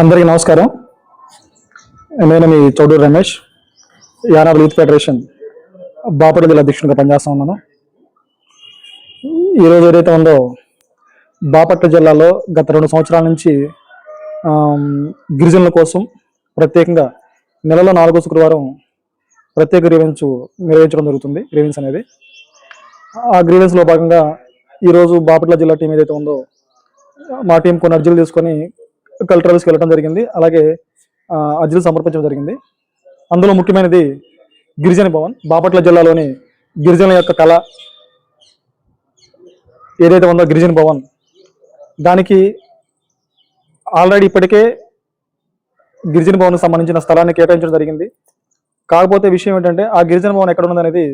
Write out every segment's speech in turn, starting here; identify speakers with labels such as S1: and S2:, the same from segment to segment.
S1: అందరికీ నమస్కారం. నేను మీ చౌడూరు రమేష్ యానాబుల్ యూత్ ఫెడరేషన్ బాపట్ల జిల్లా అధ్యక్షుడిగా పనిచేస్తా ఉన్నాను. ఈరోజు ఏదైతే ఉందో బాపట్ల జిల్లాలో గత రెండు సంవత్సరాల నుంచి గిరిజనుల కోసం ప్రత్యేకంగా నెలలో నాలుగో శుక్రవారం ప్రత్యేక గ్రీవెన్స్ నిర్వహించడం జరుగుతుంది గ్రీవెన్స్ అనేది. ఆ గ్రీవెన్స్లో భాగంగా ఈరోజు బాపట్ల జిల్లా టీం ఏదైతే ఉందో మా టీం కొన్ని అర్జీలు తీసుకొని కలెక్టర్ ఆఫీస్కి వెళ్ళడం జరిగింది. అలాగే ఆ, అర్జీలు సమర్పించడం జరిగింది. అందులో ముఖ్యమైనది గిరిజన భవన్. బాపట్ల జిల్లాలోని గిరిజనుల యొక్క కళ ఏదైతే ఉందో గిరిజన భవన్ దానికి ఆల్రెడీ ఇప్పటికే గిరిజన భవన్కి సంబంధించిన స్థలాన్ని కేటాయించడం జరిగింది. కాకపోతే విషయం ఏంటంటే ఆ గిరిజన భవన్ ఎక్కడ ఉన్నది అనేది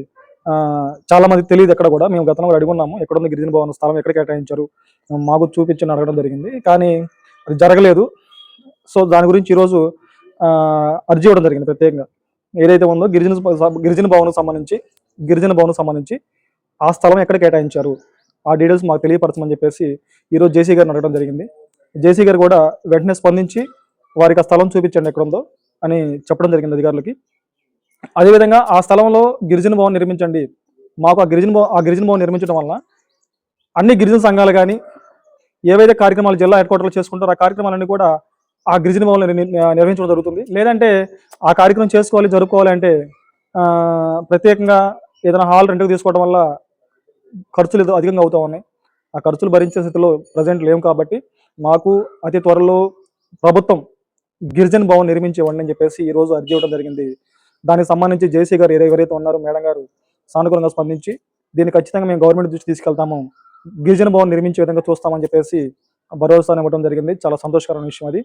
S1: చాలా తెలియదు ఎక్కడ కూడా. మేము గతంలో అడుగున్నాము ఎక్కడ ఉంది గిరిజన భవన్ స్థలం ఎక్కడ కేటాయించారు మాకు చూపించని అడగడం జరిగింది. కానీ అది జరగలేదు. సో దాని గురించి ఈరోజు అర్జీ ఇవ్వడం జరిగింది ప్రత్యేకంగా. ఏదైతే ఉందో గిరిజన గిరిజన భవనం సంబంధించి గిరిజన భవనం సంబంధించి ఆ స్థలం ఎక్కడ కేటాయించారు? ఆ డీటెయిల్స్ మాకు తెలియపరచమని చెప్పేసి ఈరోజు జేసీ గారిని అడగడం జరిగింది. జేసీ గారు కూడా వెంటనే స్పందించి వారికి ఆ స్థలం చూపించండి ఎక్కడ ఉందో అని చెప్పడం జరిగింది అధికారులకి. అదేవిధంగా ఆ స్థలంలో గిరిజన భవన్ నిర్మించండి. మాకు ఆ గిరిజన భవన్ ఆ గిరిజన భవన్ నిర్మించడం వలన అన్ని గిరిజన సంఘాలు కానీ ఏవైతే కార్యక్రమాలు జిల్లా హెడ్ క్వార్టర్లో చేసుకుంటారో ఆ కార్యక్రమాలన్నీ కూడా ఆ గిరిజన భవన్లో నిర్వహించడం జరుగుతుంది. లేదంటే ఆ కార్యక్రమం చేసుకోవాలి జరుపుకోవాలి అంటే ప్రత్యేకంగా ఏదైనా హాల్ రెంట్కి తీసుకోవడం వల్ల ఖర్చులు అధికంగా అవుతా ఉన్నాయి. ఆ ఖర్చులు భరించే స్థితిలో ప్రజెంట్ లేవు కాబట్టి మాకు అతి త్వరలో ప్రభుత్వం గిరిజన భవన్ నిర్మించేవాడిని అని చెప్పేసి ఈ రోజు అర్జీ ఇవ్వడం జరిగింది. దానికి సంబంధించి జేసీ గారు ఎవరైతే ఉన్నారో మేడం గారు సానుకూలంగా స్పందించి దీన్ని ఖచ్చితంగా మేము గవర్నమెంట్ దృష్టి తీసుకెళ్తాము. గిరిజన భవన్ నిర్మించే విధంగా చూస్తామని చెప్పేసి భరోసాను ఇవ్వడం జరిగింది. చాలా సంతోషకరమైన విషయం అది.